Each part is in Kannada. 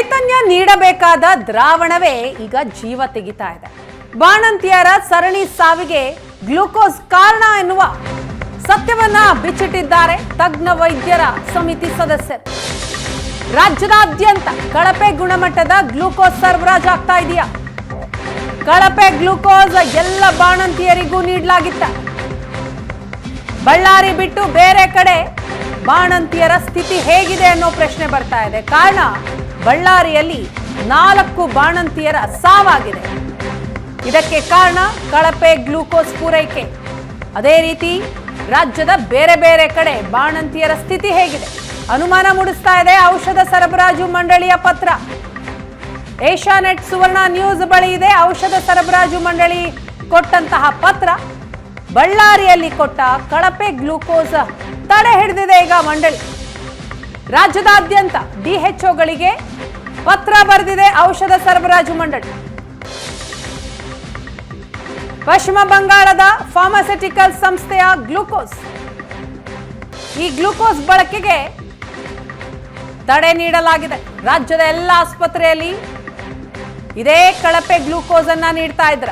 ಚೈತನ್ಯ ನೀಡಬೇಕಾದ ದ್ರಾವಣವೇ ಈಗ ಜೀವ ತೆಗಿತಾ ಇದೆ. ಬಾಣಂತಿಯರ ಸರಣಿ ಸಾವಿಗೆ ಗ್ಲೂಕೋಸ್ ಕಾರಣ ಎನ್ನುವ ಸತ್ಯವನ್ನ ಬಿಚ್ಚಿಟ್ಟಿದ್ದಾರೆ ತಜ್ಞ ವೈದ್ಯರ ಸಮಿತಿ ಸದಸ್ಯರು. ರಾಜ್ಯದಾದ್ಯಂತ ಕಳಪೆ ಗುಣಮಟ್ಟದ ಗ್ಲೂಕೋಸ್ ಸರಬರಾಜು ಆಗ್ತಾ ಇದೆಯಾ? ಕಳಪೆ ಗ್ಲೂಕೋಸ್ ಎಲ್ಲ ಬಾಣಂತಿಯರಿಗೂ ನೀಡಲಾಗಿತ್ತ. ಬಳ್ಳಾರಿ ಬಿಟ್ಟು ಬೇರೆ ಕಡೆ ಬಾಣಂತಿಯರ ಸ್ಥಿತಿ ಹೇಗಿದೆ ಅನ್ನೋ ಪ್ರಶ್ನೆ ಬರ್ತಾ ಇದೆ. ಕಾರಣ ಬಳ್ಳಾರಿಯಲ್ಲಿ ನಾಲ್ಕು ಬಾಣಂತಿಯರ ಸಾವಾಗಿದೆ. ಇದಕ್ಕೆ ಕಾರಣ ಕಳಪೆ ಗ್ಲೂಕೋಸ್ ಪೂರೈಕೆ. ಅದೇ ರೀತಿ ರಾಜ್ಯದ ಬೇರೆ ಬೇರೆ ಕಡೆ ಬಾಣಂತಿಯರ ಸ್ಥಿತಿ ಹೇಗಿದೆ? ಅನುಮಾನ ಮೂಡಿಸ್ತಾ ಇದೆ ಔಷಧ ಸರಬರಾಜು ಮಂಡಳಿಯ ಪತ್ರ. ಏಷ್ಯಾನೆಟ್ ಸುವರ್ಣ ನ್ಯೂಸ್ ಬಳಿ ಇದೆ ಔಷಧ ಸರಬರಾಜು ಮಂಡಳಿ ಕೊಟ್ಟಂತಹ ಪತ್ರ. ಬಳ್ಳಾರಿಯಲ್ಲಿ ಕೊಟ್ಟ ಕಳಪೆ ಗ್ಲೂಕೋಸ್ ತಡೆ ಹಿಡಿದಿದೆ ಈಗ ಮಂಡಳಿ. ರಾಜ್ಯದಾದ್ಯಂತ ಡಿಎಚ್ಒಗಳಿಗೆ ಪತ್ರ ಬರೆದಿದೆ ಔಷಧ ಸರಬರಾಜು ಮಂಡಳಿ. ಪಶ್ಚಿಮ ಬಂಗಾಳದ ಫಾರ್ಮಾಸ್ಯೂಟಿಕಲ್ ಸಂಸ್ಥೆಯ ಗ್ಲೂಕೋಸ್. ಈ ಗ್ಲೂಕೋಸ್ ಬಳಕೆಗೆ ತಡೆ ನೀಡಲಾಗಿದೆ. ರಾಜ್ಯದ ಎಲ್ಲ ಆಸ್ಪತ್ರೆಯಲ್ಲಿ ಇದೇ ಕಳಪೆ ಗ್ಲೂಕೋಸ್ ಅನ್ನ ನೀಡ್ತಾ ಇದ್ರ.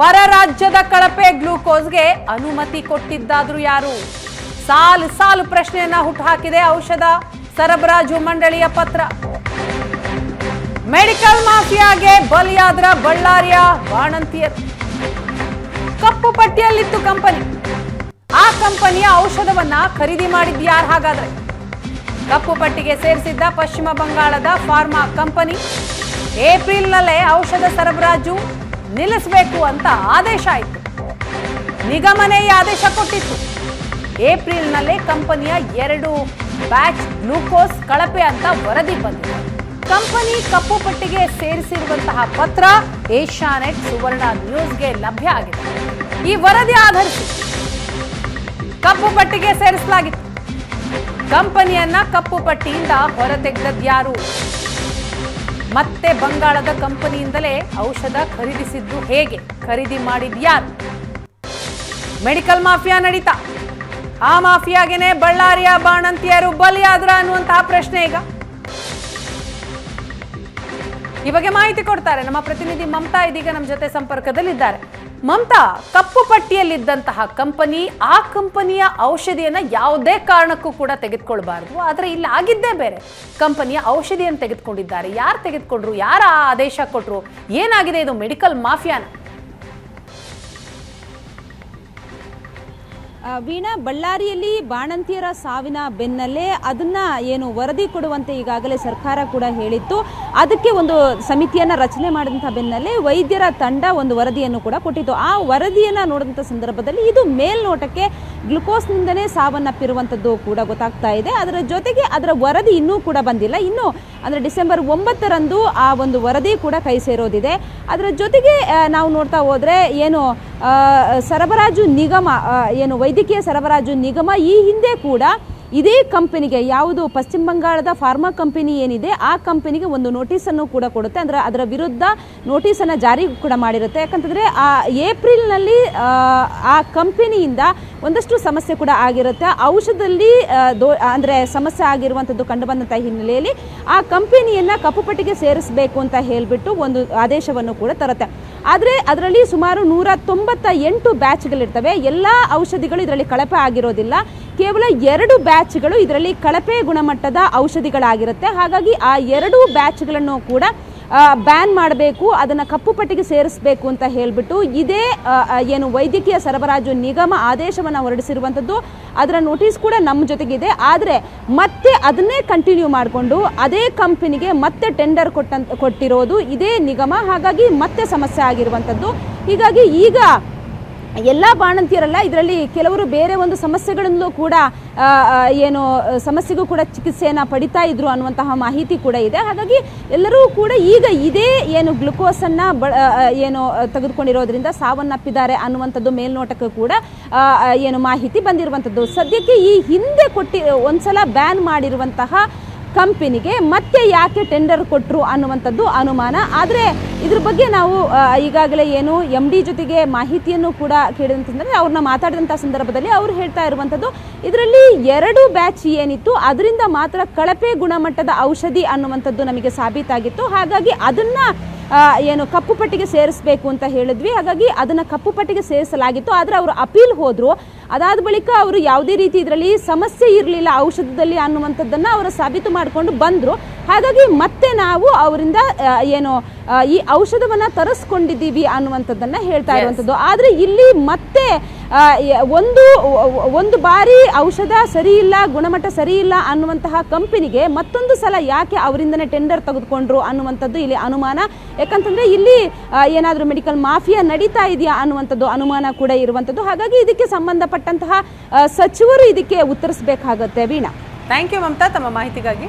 ಪರ ರಾಜ್ಯದ ಕಳಪೆ ಗ್ಲೂಕೋಸ್ಗೆ ಅನುಮತಿ ಕೊಟ್ಟಿದ್ದಾದ್ರೂ ಯಾರು? ಸಾಲು ಸಾಲು ಪ್ರಶ್ನೆಯನ್ನ ಹುಟ್ಟುಹಾಕಿದೆ ಔಷಧ ಸರಬರಾಜು ಮಂಡಳಿಯ ಪತ್ರ. ಮೆಡಿಕಲ್ ಮಾಫಿಯಾಗೆ ಬಲಿಯಾದ್ರ ಬಳ್ಳಾರಿಯ ಬಾಣಂತಿಯರು. ಕಪ್ಪು ಪಟ್ಟಿಯಲ್ಲಿತ್ತು ಕಂಪನಿ. ಆ ಕಂಪನಿಯ ಔಷಧವನ್ನ ಖರೀದಿ ಮಾಡಿದ್ ಯಾರು ಹಾಗಾದ್ರೆ? ಕಪ್ಪು ಪಟ್ಟಿಗೆ ಸೇರಿಸಿದ್ದ ಪಶ್ಚಿಮ ಬಂಗಾಳದ ಫಾರ್ಮಾ ಕಂಪನಿ. ಏಪ್ರಿಲ್ನಲ್ಲೇ ಔಷಧ ಸರಬರಾಜು ನಿಲ್ಲಿಸಬೇಕು ಅಂತ ಆದೇಶ ಆಯಿತು. ನಿಗಮನೇ ಈ ಆದೇಶ ಕೊಟ್ಟಿತ್ತು. ಏಪ್ರಿಲ್ನಲ್ಲೇ ಕಂಪನಿಯ ಎರಡು ಬ್ಯಾಚ್ ಗ್ಲೂಕೋಸ್ ಕಳಪೆ ಅಂತ ವರದಿ ಬಂದಿದೆ. ಕಂಪನಿ ಕಪ್ಪು ಪಟ್ಟಿಗೆ ಸೇರಿಸಿರುವಂತಹ ಪತ್ರ ಏಷ್ಯಾನೆಟ್ ಸುವರ್ಣ ನ್ಯೂಸ್ಗೆ ಲಭ್ಯ ಆಗಿದೆ. ಈ ವರದಿ ಆಧರಿಸಿ ಕಪ್ಪು ಪಟ್ಟಿಗೆ ಸೇರಿಸಲಾಗಿತ್ತು. ಕಂಪನಿಯನ್ನ ಕಪ್ಪು ಪಟ್ಟಿಯಿಂದ ಹೊರತೆಗೆದದ್ಯಾರು? ಮತ್ತೆ ಬಂಗಾಳದ ಕಂಪನಿಯಿಂದಲೇ ಔಷಧ ಖರೀದಿಸಿದ್ದು ಹೇಗೆ? ಖರೀದಿ ಮಾಡಿದ್ಯಾರು? ಮೆಡಿಕಲ್ ಮಾಫಿಯಾ ನಡೀತಾ? ಆ ಮಾಫಿಯಾಗೇನೆ ಬಳ್ಳಾರಿಯ ಬಾಣಂತಿಯರು ಬಲಿಯಾದ್ರ ಅನ್ನುವಂತಹ ಪ್ರಶ್ನೆ ಈಗ. ಈ ಬಗ್ಗೆ ಮಾಹಿತಿ ಕೊಡ್ತಾರೆ. ನಮ್ಮ ಪ್ರತಿನಿಧಿ ಮಮತಾ ಇದೀಗ ನಮ್ಮ ಜೊತೆ ಸಂಪರ್ಕದಲ್ಲಿದ್ದಾರೆ. ಮಮತಾ, ಕಪ್ಪು ಪಟ್ಟಿಯಲ್ಲಿದ್ದಂತಹ ಕಂಪನಿ, ಆ ಕಂಪನಿಯ ಔಷಧಿಯನ್ನ ಯಾವುದೇ ಕಾರಣಕ್ಕೂ ಕೂಡ ತೆಗೆದುಕೊಳ್ಬಾರ್ದು. ಆದರೆ ಇಲ್ಲಿ ಆಗಿದ್ದೇ ಬೇರೆ. ಕಂಪನಿಯ ಔಷಧಿಯನ್ನು ತೆಗೆದುಕೊಂಡಿದ್ದಾರೆ. ಯಾರು ತೆಗೆದುಕೊಂಡ್ರು? ಯಾರ ಆ ಆದೇಶ ಕೊಟ್ಟರು ಏನಾಗಿದೆ ಇದು ಮೆಡಿಕಲ್ ಮಾಫಿಯಾನ? ವೀಣಾ, ಬಳ್ಳಾರಿಯಲ್ಲಿ ಬಾಣಂತಿಯರ ಸಾವಿನ ಬೆನ್ನಲ್ಲೇ ಅದನ್ನ ಏನು ವರದಿ ಕೊಡುವಂತೆ ಈಗಾಗಲೇ ಸರ್ಕಾರ ಕೂಡ ಹೇಳಿತ್ತು. ಅದಕ್ಕೆ ಒಂದು ಸಮಿತಿಯನ್ನ ರಚನೆ ಮಾಡಿದಂಥ ಬೆನ್ನಲ್ಲೇ ವೈದ್ಯರ ತಂಡ ಒಂದು ವರದಿಯನ್ನು ಕೂಡ ಕೊಟ್ಟಿತ್ತು. ಆ ವರದಿಯನ್ನ ನೋಡಿದಂಥ ಸಂದರ್ಭದಲ್ಲಿ ಇದು ಮೇಲ್ನೋಟಕ್ಕೆ ಗ್ಲುಕೋಸ್ನಿಂದನೇ ಸಾವನ್ನಪ್ಪಿರುವಂಥದ್ದು ಕೂಡ ಗೊತ್ತಾಗ್ತಾ ಇದೆ. ಅದರ ಜೊತೆಗೆ ಅದರ ವರದಿ ಇನ್ನೂ ಕೂಡ ಬಂದಿಲ್ಲ. ಇನ್ನು ಅಂದರೆ ಡಿಸೆಂಬರ್ ಒಂಬತ್ತರಂದು ಆ ಒಂದು ವರದಿ ಕೂಡ ಕೈ ಸೇರೋದಿದೆ. ಅದರ ಜೊತೆಗೆ ನಾವು ನೋಡ್ತಾ ಹೋದ್ರೆ ಏನು ಸರಬರಾಜು ನಿಗಮ ಏನು ವೈದ್ಯಕೀಯ ಸರಬರಾಜು ನಿಗಮ ಈ ಹಿಂದೆ ಕೂಡ ಇದೇ ಕಂಪನಿಗೆ ಯಾವುದು ಪಶ್ಚಿಮ ಬಂಗಾಳದ ಫಾರ್ಮಾ ಕಂಪನಿ ಏನಿದೆ ಆ ಕಂಪನಿಗೆ ಒಂದು ನೋಟಿಸನ್ನು ಕೂಡ ಕೊಡುತ್ತೆ. ಅಂದ್ರೆ ಅದರ ವಿರುದ್ಧ ನೋಟಿಸನ್ನು ಜಾರಿ ಕೂಡ ಮಾಡಿರುತ್ತೆ. ಯಾಕಂತಂದ್ರೆ ಆ ಏಪ್ರಿಲ್ನಲ್ಲಿ ಆ, ಕಂಪನಿಯಿಂದ ಒಂದಷ್ಟು ಸಮಸ್ಯೆ ಕೂಡ ಆಗಿರುತ್ತೆ. ಔಷಧದಲ್ಲಿ ದೋ ಅಂದರೆ ಸಮಸ್ಯೆ ಆಗಿರುವಂಥದ್ದು ಕಂಡುಬಂದಂಥ ಹಿನ್ನೆಲೆಯಲ್ಲಿ ಆ ಕಂಪನಿಯನ್ನು ಕಪ್ಪುಪಟ್ಟಿಗೆ ಸೇರಿಸಬೇಕು ಅಂತ ಹೇಳಿಬಿಟ್ಟು ಒಂದು ಆದೇಶವನ್ನು ಕೂಡ ತರುತ್ತೆ. ಆದರೆ ಅದರಲ್ಲಿ ಸುಮಾರು ನೂರ ತೊಂಬತ್ತ ಎಂಟು ಬ್ಯಾಚ್ಗಳಿರ್ತವೆ ಎಲ್ಲ ಔಷಧಿಗಳು ಇದರಲ್ಲಿ ಕಳಪೆ ಆಗಿರೋದಿಲ್ಲ. ಕೇವಲ ಎರಡು ಬ್ಯಾಚ್ಗಳು ಇದರಲ್ಲಿ ಕಳಪೆ ಗುಣಮಟ್ಟದ ಔಷಧಿಗಳಾಗಿರುತ್ತೆ. ಹಾಗಾಗಿ ಆ ಎರಡು ಬ್ಯಾಚ್ಗಳನ್ನು ಕೂಡ ಬ್ಯಾನ್ ಮಾಡಬೇಕು, ಅದನ್ನು ಕಪ್ಪು ಪಟ್ಟಿಗೆ ಸೇರಿಸಬೇಕು ಅಂತ ಹೇಳಿಬಿಟ್ಟು ಇದೇ ಏನು ವೈದ್ಯಕೀಯ ಸರಬರಾಜು ನಿಗಮ ಆದೇಶವನ್ನು ಹೊರಡಿಸಿರುವಂಥದ್ದು. ಅದರ ನೋಟಿಸ್ ಕೂಡ ನಮ್ಮ ಜೊತೆಗಿದೆ. ಆದರೆ ಮತ್ತೆ ಅದನ್ನೇ ಕಂಟಿನ್ಯೂ ಮಾಡಿಕೊಂಡು ಅದೇ ಕಂಪನಿಗೆ ಮತ್ತೆ ಟೆಂಡರ್ ಕೊಟ್ಟಂತ, ಕೊಟ್ಟಿರೋದು ಇದೇ ನಿಗಮ. ಹಾಗಾಗಿ ಮತ್ತೆ ಸಮಸ್ಯೆ ಆಗಿರುವಂಥದ್ದು. ಹೀಗಾಗಿ ಈಗ ಎಲ್ಲ ಬಾಣಂತಿಯರಲ್ಲ, ಇದರಲ್ಲಿ ಕೆಲವರು ಬೇರೆ ಒಂದು ಸಮಸ್ಯೆಗಳಲ್ಲೂ ಕೂಡ ಏನು, ಸಮಸ್ಯೆಗೂ ಕೂಡ ಚಿಕಿತ್ಸೆಯನ್ನು ಪಡಿತಾ ಇದ್ರು ಅನ್ನುವಂತಹ ಮಾಹಿತಿ ಕೂಡ ಇದೆ. ಹಾಗಾಗಿ ಎಲ್ಲರೂ ಕೂಡ ಈಗ ಇದೇ, ಏನು, ಗ್ಲುಕೋಸನ್ನು ಬ ಏನು, ತೆಗೆದುಕೊಂಡಿರೋದ್ರಿಂದ ಸಾವನ್ನಪ್ಪಿದ್ದಾರೆ ಅನ್ನುವಂಥದ್ದು ಮೇಲ್ನೋಟಕ್ಕೂ ಕೂಡ ಏನು ಮಾಹಿತಿ ಬಂದಿರುವಂಥದ್ದು. ಸದ್ಯಕ್ಕೆ ಈ ಹಿಂದೆ ಕೊಟ್ಟಿ, ಒಂದ್ಸಲ ಬ್ಯಾನ್ ಮಾಡಿರುವಂತಹ ಕಂಪನಿಗೆ ಮತ್ತೆ ಯಾಕೆ ಟೆಂಡರ್ ಕೊಟ್ಟರು ಅನ್ನುವಂಥದ್ದು ಅನುಮಾನ. ಆದರೆ ಇದ್ರ ಬಗ್ಗೆ ನಾವು ಈಗಾಗಲೇ ಏನು ಎಂ ಡಿ ಜೊತೆಗೆ ಮಾಹಿತಿಯನ್ನು ಕೂಡ ಕೇಳಿದಂತಂದರೆ ಅವ್ರನ್ನ ಮಾತಾಡಿದಂಥ ಸಂದರ್ಭದಲ್ಲಿ ಅವರು ಹೇಳ್ತಾ ಇರುವಂಥದ್ದು, ಇದರಲ್ಲಿ ಎರಡು ಬ್ಯಾಚ್ ಏನಿತ್ತು, ಅದರಿಂದ ಮಾತ್ರ ಕಳಪೆ ಗುಣಮಟ್ಟದ ಔಷಧಿ ಅನ್ನುವಂಥದ್ದು ನಮಗೆ ಸಾಬೀತಾಗಿತ್ತು. ಹಾಗಾಗಿ ಅದನ್ನ ಏನು ಕಪ್ಪು ಪಟ್ಟಿಗೆ ಸೇರಿಸಬೇಕು ಅಂತ ಹೇಳಿದ್ವಿ. ಹಾಗಾಗಿ ಅದನ್ನ ಕಪ್ಪು ಪಟ್ಟಿಗೆ ಸೇರಿಸಲಾಗಿತ್ತು. ಆದರೆ ಅವರು ಅಪೀಲ್ ಹೋದ್ರು. ಅದಾದ ಬಳಿಕ ಅವರು ಯಾವುದೇ ರೀತಿ ಇದರಲ್ಲಿ ಸಮಸ್ಯೆ ಇರಲಿಲ್ಲ ಔಷಧದಲ್ಲಿ ಅನ್ನುವಂಥದ್ದನ್ನ ಅವರು ಸಾಬೀತು ಮಾಡಿಕೊಂಡು ಬಂದರು. ಹಾಗಾಗಿ ಮತ್ತೆ ನಾವು ಅವರಿಂದ ಏನು ಈ ಔಷಧವನ್ನ ತರಿಸ್ಕೊಂಡಿದ್ದೀವಿ ಅನ್ನುವಂಥದ್ದನ್ನ ಹೇಳ್ತಾ ಇರುವಂಥದ್ದು. ಆದರೆ ಇಲ್ಲಿ ಮತ್ತೆ ಒಂದು ಒಂದು ಬಾರಿ ಔಷಧ ಸರಿ ಇಲ್ಲ ಗುಣಮಟ್ಟ ಸರಿ ಇಲ್ಲ ಅನ್ನುವಂತಹ ಕಂಪನಿಗೆ ಮತ್ತೊಂದು ಸಲ ಯಾಕೆ ಅವರಿಂದನೇ ಟೆಂಡರ್ ತೆಗೆದುಕೊಂಡ್ರು ಅನ್ನುವಂಥದ್ದು ಇಲ್ಲಿ ಅನುಮಾನ? ಯಾಕಂತಂದ್ರೆ ಇಲ್ಲಿ ಏನಾದರೂ ಮೆಡಿಕಲ್ ಮಾಫಿಯಾ ನಡೀತಾ ಇದೆಯಾ ಅನ್ನುವಂಥದ್ದು ಅನುಮಾನ ಕೂಡ ಇರುವಂಥದ್ದು. ಹಾಗಾಗಿ ಇದಕ್ಕೆ ಸಂಬಂಧಪಟ್ಟಂತಹ ಸಚಿವರು ಇದಕ್ಕೆ ಉತ್ತರಿಸಬೇಕಾಗತ್ತೆ. ವೀಣಾ. ಥ್ಯಾಂಕ್ ಯು ಮಮತಾ, ತಮ್ಮ ಮಾಹಿತಿಗಾಗಿ.